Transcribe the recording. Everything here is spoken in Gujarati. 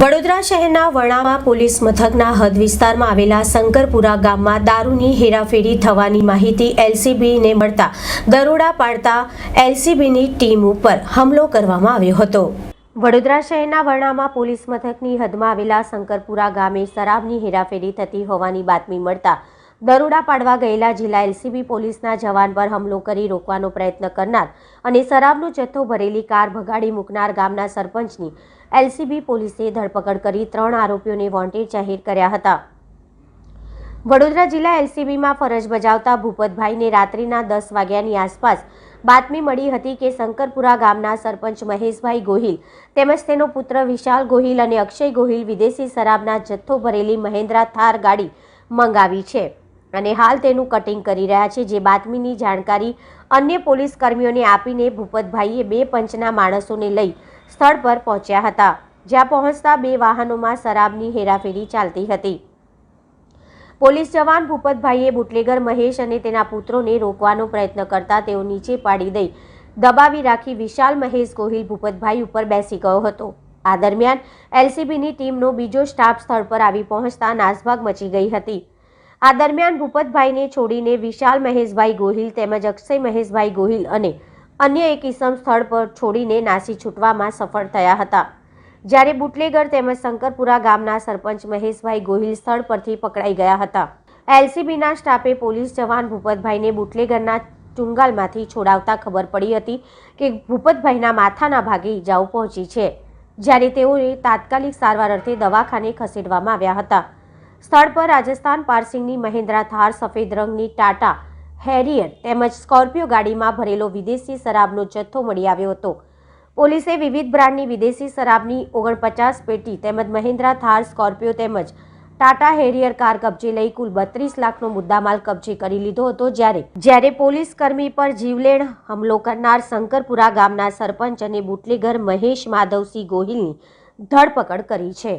વડોદરા શહેરના વણાવા પોલીસ મથકના હદ વિસ્તારમાં આવેલા શંકરપુરા ગામમાં દારૂની હેરાફેરી થવાની માહિતી એલસીબીને મળતા દરોડા પાડતા એલસીબીની ટીમ ઉપર હુમલો કરવામાં આવ્યો હતો. વડોદરા શહેરના વરણામાં પોલીસ મથકની હદમાં આવેલા શંકરપુરા ગામે શરાબની હેરાફેરી થતી હોવાની બાતમી મળતા દરોડા પાડવા ગયેલા જિલ્લા એલસીબી પોલીસના જવાન પર હુમલો કરી રોકવાનો પ્રયત્ન કરનાર અને શરાબનો જથ્થો ભરેલી કાર ભગાડી મૂકનાર ગામના સરપંચની એલસીબી પોલીસે ધરપકડ કરી ત્રણ આરોપીઓને વોન્ટેડ જાહેર કર્યા હતા. વડોદરા જિલ્લા એલસીબીમાં ફરજ બજાવતા ભૂપતભાઈને રાત્રિના દસ વાગ્યાની આસપાસ બાતમી મળી હતી કે શંકરપુરા ગામના સરપંચ મહેશભાઈ ગોહિલ તેમજ તેનો પુત્ર વિશાલ ગોહિલ અને અક્ષય ગોહિલ વિદેશી શરાબના જથ્થો ભરેલી મહેન્દ્રા થાર ગાડી મંગાવી છે. અને હાલ તેનું કટિંગ કરી રહ્યા છે. જે બાતમીની જાણકારી અન્ય પોલીસ કર્મીઓને આપીને ભૂપતભાઈએ બે પંચના માણસોને લઈ સ્થળ પર પહોંચ્યા હતા, જ્યાં પહોંચતા બે વાહનોમાં શરાબની હેરાફેરી ચાલતી હતી. પોલીસ જવાન ભૂપતભાઈએ બુટલેગર મહેશ અને તેના પુત્રોને રોકવાનો પ્રયત્ન કરતા તેઓ નીચે પાડી દઈ દબાવી રાખી વિશાલ મહેશ ગોહિલ ભૂપતભાઈ ઉપર બેસી ગયો હતો. આ દરમિયાન એલસીબીની ટીમનો બીજો સ્ટાફ સ્થળ પર આવી પહોંચતા નાસભાગ મચી ગઈ હતી. આ દરમિયાન ભૂપતભાઈને છોડીને વિશાલ મહેશભાઈ ગોહિલ તેમજ અક્ષય મહેશભાઈ ગોહિલ અને અન્ય એક ઇસમ સ્થળ પર છોડીને નાસી છૂટવામાં સફળ થયા હતા. જ્યારે બુટલેગર તેમજ શંકરપુરા ગામના સરપંચ મહેશભાઈ ગોહિલ સ્થળ પરથી પકડાઈ ગયા હતા. એલસીબીના સ્ટાફે પોલીસ જવાન ભૂપતભાઈને બુટલેગરના ચુંગાલમાંથી છોડાવતા ખબર પડી હતી કે ભૂપતભાઈના માથાના ભાગે ઈજાઓ પહોંચી છે, જ્યારે તેઓને તાત્કાલિક સારવાર અર્થે દવાખાને ખસેડવામાં આવ્યા હતા. સ્થળ પર રાજસ્થાન પાર્સિંગની મહેન્દ્રા થાર, સફેદ રંગની ટાટા, હેરિયર તેમજ સ્કોર્પિયો ગાડીમાં ભરેલો વિદેશી શરાબનો જથ્થો મળી આવ્યો હતો. પોલીસે વિવિધ બ્રાન્ડની વિદેશી શરાબની ઓગણપચાસ પેટી તેમજ મહિન્દ્રા થાર, સ્કોર્પિયો તેમજ ટાટા હેરિયર કાર કબજે લઈ કુલ બત્રીસ લાખનો મુદ્દામાલ કબજે કરી લીધો હતો જ્યારે જ્યારે પોલીસ કર્મી પર જીવલેણ હુમલો કરનાર શંકરપુરા ગામના સરપંચ અને બુટલેગર મહેશ માધવસિંહ ગોહિલની ધરપકડ કરી છે.